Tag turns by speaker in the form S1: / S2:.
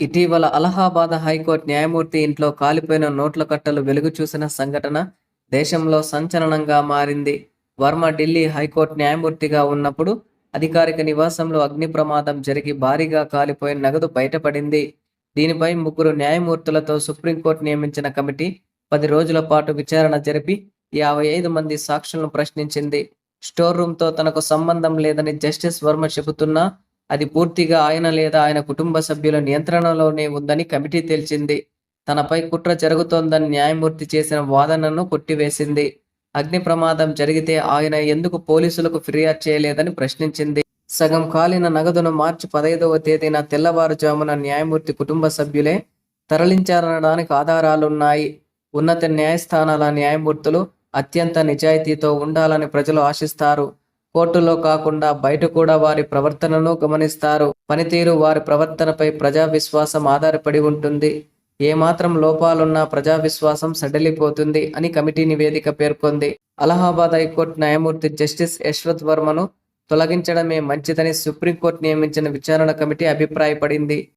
S1: ఇటీవల అలహాబాద్ హైకోర్టు న్యాయమూర్తి ఇంట్లో కాలిపోయిన నోట్ల కట్టలు వెలుగు చూసిన సంఘటన దేశంలో సంచలనంగా మారింది. వర్మ ఢిల్లీ హైకోర్టు న్యాయమూర్తిగా ఉన్నప్పుడు అధికారిక నివాసంలో అగ్ని ప్రమాదం జరిగి భారీగా కాలిపోయిన నగదు బయటపడింది. దీనిపై ముగ్గురు న్యాయమూర్తులతో సుప్రీంకోర్టు నియమించిన కమిటీ పది రోజుల పాటు విచారణ జరిపి యాభై ఐదు మంది సాక్షులను ప్రశ్నించింది. స్టోర్ రూమ్తో తనకు సంబంధం లేదని జస్టిస్ వర్మ చెబుతున్నా అది పూర్తిగా ఆయన లేదా ఆయన కుటుంబ సభ్యుల నియంత్రణలోనే ఉందని కమిటీ తేల్చింది. తనపై కుట్ర జరుగుతోందని న్యాయమూర్తి చేసిన వాదనను కొట్టివేసింది. అగ్ని ప్రమాదం జరిగితే ఆయన ఎందుకు పోలీసులకు ఫిర్యాదు చేయలేదని ప్రశ్నించింది. సగం కాలిన నగదును మార్చి పదైదవ తేదీన తెల్లవారుజామున న్యాయమూర్తి కుటుంబ సభ్యులే తరలించారనడానికి ఆధారాలున్నాయి. ఉన్నత న్యాయస్థానాల న్యాయమూర్తులు అత్యంత నిజాయితీతో ఉండాలని ప్రజలు ఆశిస్తారు. కోర్టులో కాకుండా బయట కూడా వారి ప్రవర్తనను గమనిస్తారు. పనితీరు వారి ప్రవర్తనపై ప్రజా విశ్వాసం ఆధారపడి ఉంటుంది. ఏమాత్రం లోపాలున్నా ప్రజా విశ్వాసం సడలిపోతుంది అని కమిటీ నివేదిక పేర్కొంది. అలహాబాద్ హైకోర్టు న్యాయమూర్తి జస్టిస్ యశ్వత్ వర్మను తొలగించడమే మంచిదని సుప్రీంకోర్టు నియమించిన విచారణ కమిటీ అభిప్రాయపడింది.